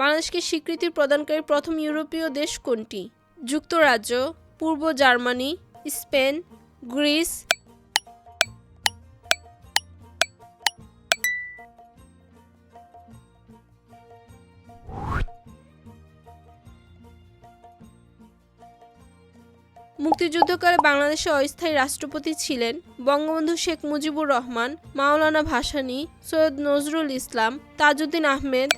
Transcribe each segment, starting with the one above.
বাংলাদেশকে স্বীকৃতি প্রদানকারী প্রথম ইউরোপীয় দেশ কোনটি? যুক্তরাজ্য, পূর্ব জার্মানি, স্পেন, গ্রিস। মুক্তিযুদ্ধকালে বাংলাদেশের অস্থায়ী রাষ্ট্রপতি ছিলেন বঙ্গবন্ধু শেখ মুজিবুর রহমান, মাওলানা ভাসানী, সৈয়দ নজরুল ইসলাম, তাজউদ্দিন আহমেদ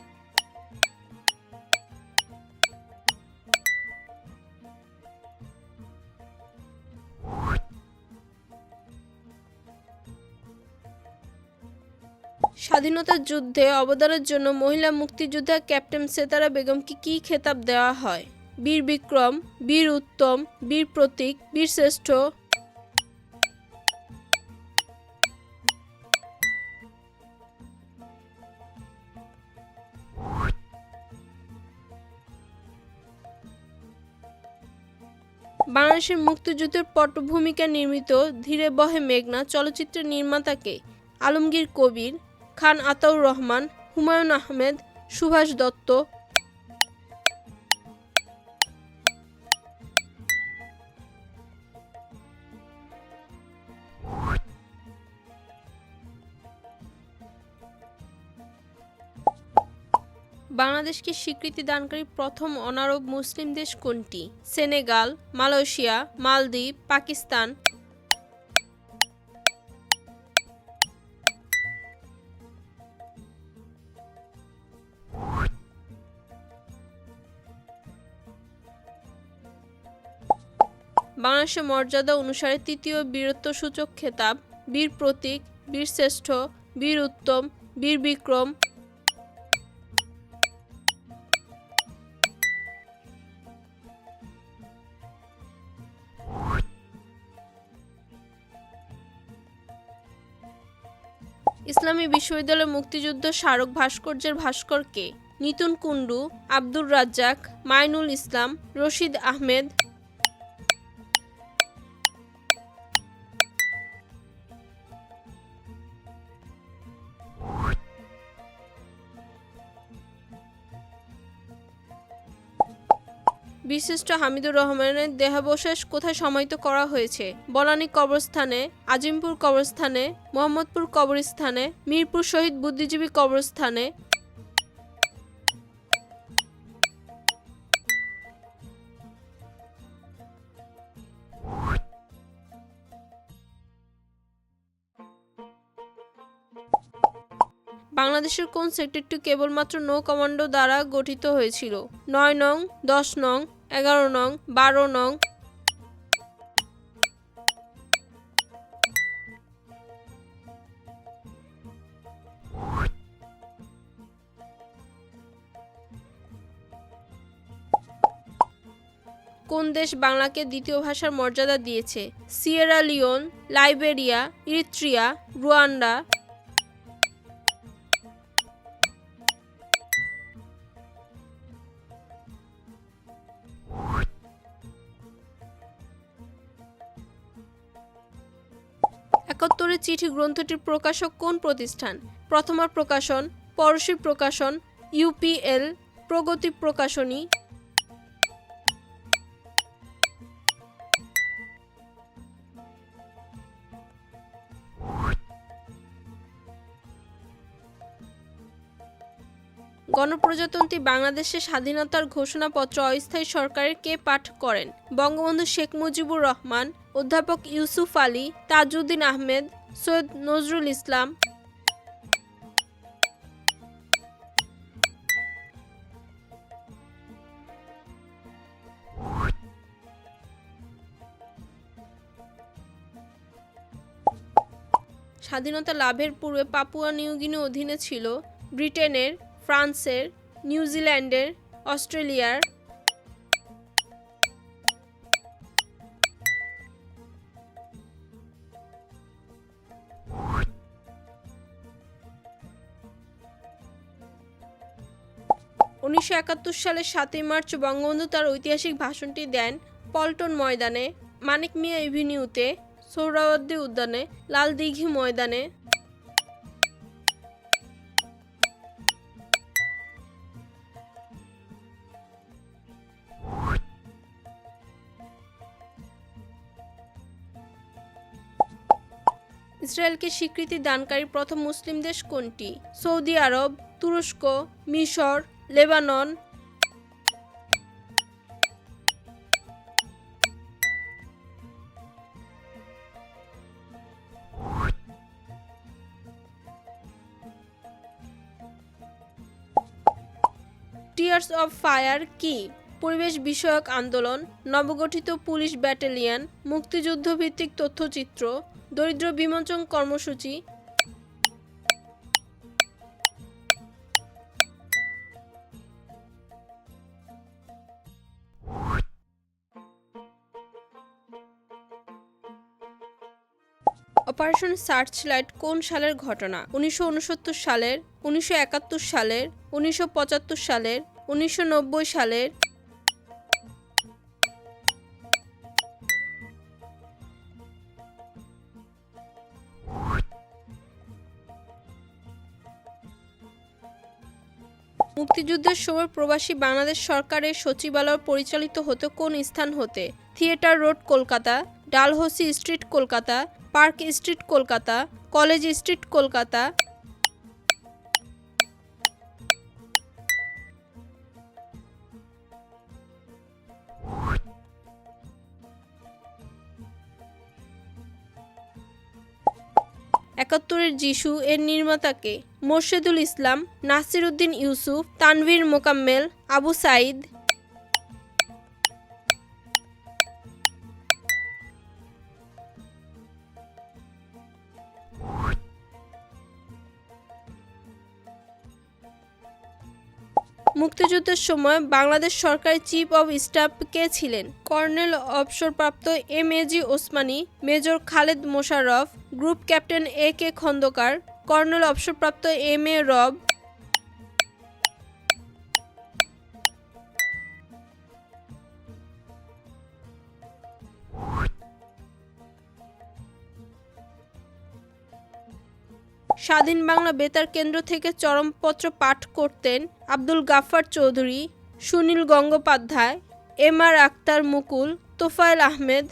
স্বাধীনতা যুদ্ধে অবদানের জন্য মহিলা মুক্তিযোদ্ধা ক্যাপ্টেন সেতারা বেগমকে কী খেতাব দেওয়া হয়? বীর বিক্রম, বীর উত্তম, বীর প্রতীক, বীর শ্রেষ্ঠ। বাংলাদেশের মুক্তিযুদ্ধের পটভূমিকা নির্মিত ধীরে বহে মেঘনা চলচ্চিত্রের নির্মাতাকে আলমগীর কবির খান আতাউর রহমান, হুমায়ুন আহমেদ, সুভাষ দত্ত। বাংলাদেশকে স্বীকৃতি দানকারী প্রথম অনারব মুসলিম দেশ কোনটি? Senegal, Malaysia, Maldives, Pakistan. বাংলাদেশের মর্যাদা অনুসারে তৃতীয় বীরত্বসূচক খেতাব, বীর প্রতীক, বীর শ্রেষ্ঠ, বীর উত্তম, বীর বিক্রম। ইসলামী বিশ্ববিদ্যালয় মুক্তিযুদ্ধ স্মারক ভাস্কর্যের ভাস্করকে নিতুন কুণ্ডু, আব্দুর রাজ্জাক, মাইনুল ইসলাম, রশিদ আহমেদ বিশিষ্ট হামিদুর রহমানের দেহাবশেষ কোথায় সমাহিত করা হয়েছে? বলানী কবরস্থানে, আজিমপুর কবরস্থানে, মোহাম্মদপুর কবরস্থানে, মিরপুর শহীদ বুদ্ধিজীবী কবরস্থানে। বাংলাদেশের কোন সেক্টরটি কেবলমাত্র নৌ কমান্ডো দ্বারা গঠিত হয়েছিল? নয় নং, দশ নং এগারো নং, বারো নং। কোন দেশ বাংলাকে দ্বিতীয় ভাষার মর্যাদা দিয়েছে? Sierra Leone, Liberia, Eritrea, Rwanda. একাত্তরের চিঠি গ্রন্থটির প্রকাশক কোন প্রতিষ্ঠান? প্রথমা প্রকাশন, পরশী প্রকাশন ইউপিএল প্রগতি প্রকাশনী। গণপ্রজাতন্ত্রী বাংলাদেশের স্বাধীনতার ঘোষণাপত্র অস্থায়ী সরকারের কে পাঠ করেন? বঙ্গবন্ধু শেখ মুজিবুর রহমান অধ্যাপক ইউসুফ আলী, তাজউদ্দিন আহমেদ, সৈয়দ নজরুল ইসলাম। স্বাধীনতা লাভের পূর্বে পাপুয়া নিউগিনি অধীনে ছিল ব্রিটেনের, ফ্রান্সের, নিউজিল্যান্ডের, অস্ট্রেলিয়ার উনিশশো একাত্তর সালের সাতই মার্চ বঙ্গবন্ধু তার ঐতিহাসিক ভাষণটি দেন পল্টন ময়দানে, মানিক মিয়া ইভিনিউতে সোহরাওয়ার্দী উদ্যানে লালদিঘি ময়দানে। ইসরায়েলকে স্বীকৃতি দানকারী প্রথম মুসলিম দেশ কোনটি? সৌদি আরব, তুরস্ক, মিশর লেবানন টিয়ার্স অফ ফায়ার কি? পরিবেশ বিষয়ক আন্দোলন, নবগঠিত পুলিশ ব্যাটালিয়ন মুক্তিযুদ্ধ ভিত্তিক তথ্যচিত্র, দরিদ্র বিমোচন কর্মসূচি অপারেশন সার্চলাইট কোন সালের ঘটনা? উনিশশো উনসত্তর সালের, উনিশশো একাত্তর সালের, উনিশশো পঁচাত্তর সালের, উনিশশো নব্বই সালের। মুক্তিযুদ্ধের সময় প্রবাসী বাংলাদেশ সরকারের সচিবালয় পরিচালিত হতো কোন স্থান হতে? Theatre road Kolkata, Dalhousie street Kolkata park street Kolkata, college street Kolkata. একাত্তরের যিশু এর নির্মাতাকে মোর্শেদুল ইসলাম নাসির উদ্দিন ইউসুফ, তানভীর মোকাম্মেল, আবু সাইদ মুক্তিযুদ্ধের সময় বাংলাদেশ সরকারের চিফ অব স্টাফ কে ছিলেন? কর্নেল অবসরপ্রাপ্ত M A G Osmani, major Khaled Mosharraf, group captain A K Khandakar, colonel অবসরপ্রাপ্ত এম এ রব স্বাধীন বাংলা বেতার কেন্দ্র থেকে চরমপত্র পাঠ করতেন আব্দুল গাফার চৌধুরী, সুনীল গঙ্গোপাধ্যায়, এম আর আক্তার মুকুল, তোফায়েল আহমেদ।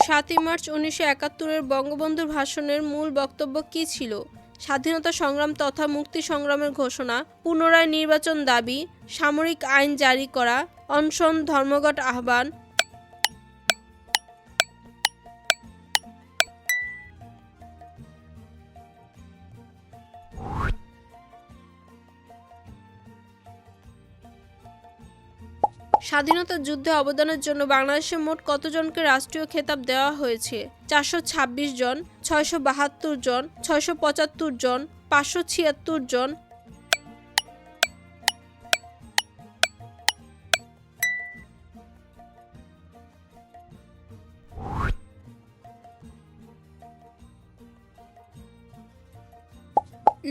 সাতই মার্চ উনিশশো একাত্তরের বঙ্গবন্ধুর ভাষণের মূল বক্তব্য কী ছিল? স্বাধীনতা সংগ্রাম তথা মুক্তি সংগ্রামের ঘোষণা, পুনরায় নির্বাচন দাবি, সামরিক আইন জারি করা, অনশন ধর্মঘট আহ্বান স্বাধীনতা যুদ্ধে অবদানের জন্য বাংলাদেশে মোট কতজনকে রাষ্ট্রীয় খেতাব দেওয়া হয়েছে? চারশো ছাব্বিশ জন, ছয়শো বাহাত্তর জন, ছয়শো পঁচাত্তর জন, পাঁচশো ছিয়াত্তর জন।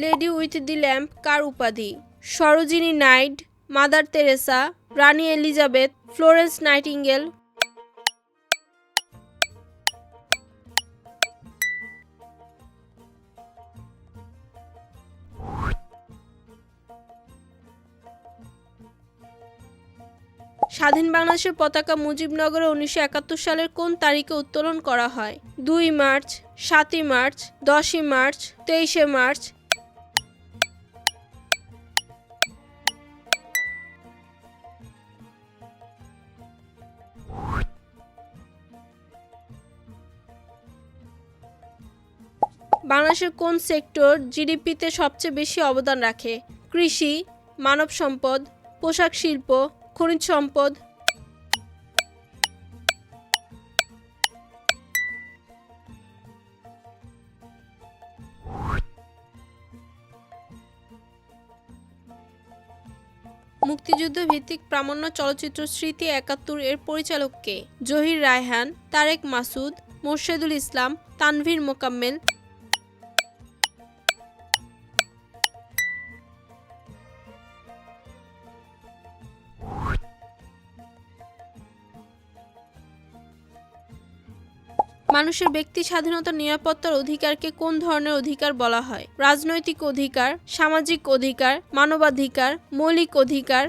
লেডি উইথ দি ল্যাম্প কার উপাধি? সরোজিনী নাইট মাদার তেরেসা রানী এলিজাবেথ, ফ্লোরেন্স নাইটিঙ্গেল। স্বাধীন বাংলাদেশের পতাকা মুজিবনগরে উনিশশো একাত্তর সালের কোন তারিখে উত্তোলন করা হয়? দুই মার্চ, সাতই মার্চ, দশই মার্চ, তেইশে মার্চ বাংলাদেশের কোন সেক্টর জিডিপিতে সবচেয়ে বেশি অবদান রাখে? কৃষি, মানব সম্পদ, পোশাক শিল্প, খনিজ সম্পদ। মুক্তিযুদ্ধ ভিত্তিক প্রামাণ্য চলচ্চিত্র স্মৃতি একাত্তর এর পরিচালককে জহির রায়হান, তারেক মাসুদ, মোর্শেদুল ইসলাম, তানভীর মোকাম্মেল মানুষের ব্যক্তি স্বাধীনতা নিরাপত্তার অধিকারকে কোন ধরনের অধিকার বলা হয়? রাজনৈতিক অধিকার, সামাজিক অধিকার, মানবাধিকার, মৌলিক অধিকার